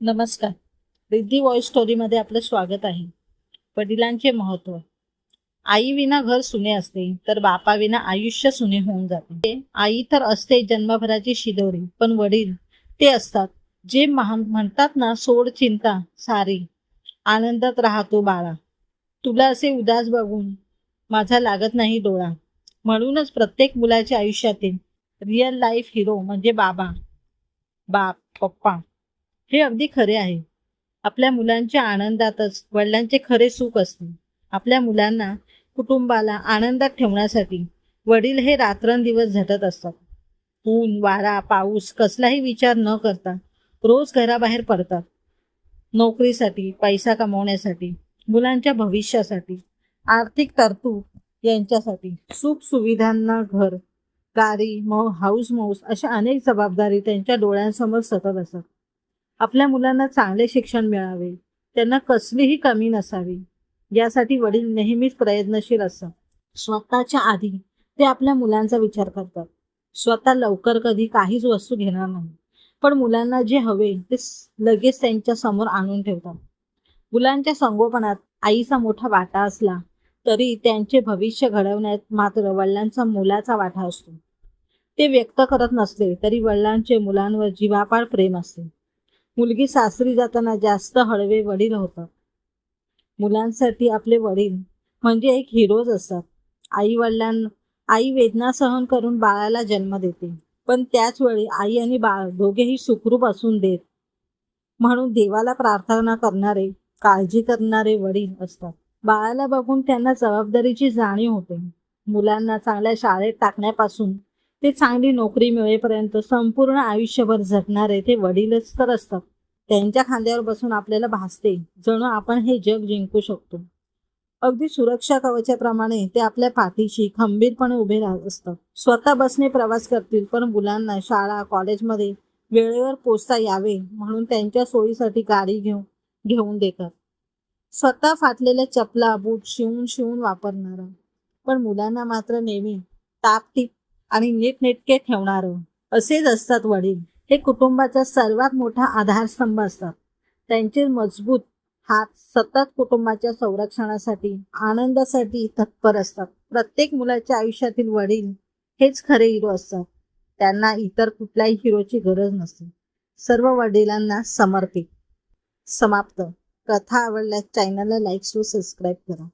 नमस्कार. रिद्धी वॉइस स्टोरीमध्ये आपलं स्वागत आहे. वडिलांचे महत्त्व. आई विना घर सुने असते तर बापाविना आयुष्य सुने होऊन जाते. आई तर असते जन्मभराची शिदोरी पण वडील ते असतात जे महा म्हणतात ना सोड चिंता सारी आनंदात राहतो बाळा. तुला असे उदास बघून माझा लागत नाही डोळा. म्हणूनच प्रत्येक मुलाच्या आयुष्यातील रिअल लाईफ हिरो म्हणजे बाबा बाप पप्पा. हे अगदी खरे आहे. आपल्या मुलांच्या आनंदातच वडिलांचे खरे सुख असते. आपल्या मुलांना कुटुंबाला आनंदात ठेवण्यासाठी वडील हे रात्रंदिवस झटत असतात. ऊन वारा पाऊस कसलाही विचार न करता रोज घराबाहेर पडतात. नोकरीसाठी पैसा कमवण्यासाठी मुलांच्या भविष्यासाठी आर्थिक तरतूद यांच्यासाठी सुख सुविधांना घर गाडी मौ हाऊस मौस अशा अनेक जबाबदारी त्यांच्या डोळ्यांसमोर सतत असतात. आपल्या मुलांना चांगले शिक्षण मिळावे. त्यांना कसलीही कमी नसावी. यासाठी वडील नेहमीच प्रयत्नशील असतात स्वतःच्या आधी ते आपल्या मुलांचा विचार करतात. स्वतः लवकर कधी काहीच वस्तू घेणार नाही. पण मुलांना जे हवे ते लगेच त्यांच्यासमोर आणून ठेवतात. मुलांच्या संगोपनात आईचा मोठा वाटा असला तरी त्यांचे भविष्य घडवण्यात मात्र वडिलांचा मुलाचा वाटा असतो. ते व्यक्त करत नसले तरी वडिलांचे मुलांवर जीवापाड प्रेम असते. मुलगी सासरी जाताना जास्त हळवे वडील होतात. मुलांसाठी आपले वडील म्हणजे एक हिरोज असतात. आई वडिलांना आई वेदना सहन करून बाळाला जन्म देते. पण त्याच वेळी आई आणि बाळ दोघेही सुखरूप असून देत. म्हणून देवाला प्रार्थना करणारे काळजी करणारे वडील असतात. बाळाला बघून त्यांना जबाबदारीची जाणीव होते. मुलांना चांगल्या शाळेत टाकण्यापासून ते चांगली नोकरी मिळेपर्यंत संपूर्ण आयुष्यभर झटणारे ते वडीलच तर असतात. त्यांच्या खांद्यावर बसून आपल्याला भासते जणू आपण हे जग जिंकू शकतो. अगदी सुरक्षा कवचाप्रमाणे ते आपल्या पाठीशी खंबीरपणे उभे राहत असतात. स्वतः बसने प्रवास करतील पण मुलांना शाळा कॉलेजमध्ये वेळेवर पोचता यावे म्हणून त्यांच्या सोयीसाठी गाडी घेऊन घेऊन देतात. स्वतः फाटलेल्या चपला बूट शिवून शिवून वापरणारा. पण मुलांना मात्र नेहमी ताप टीप आणि नीटनेटके ठेवणारं. असेच असतात वडील. हे कुटुंबाचा सर्वात मोठा आधारस्तंभ असतात. त्यांचे मजबूत हात सतत कुटुंबाच्या संरक्षणासाठी आनंदासाठी तत्पर असतात. प्रत्येक मुलाच्या आयुष्यातील वडील हेच खरे हिरो असतात. त्यांना इतर कुठल्याही हिरोची गरज नसते. सर्व वडिलांना समर्पित. समाप्त. कथा आवडल्यास चॅनलला लाईक व सबस्क्राईब करा.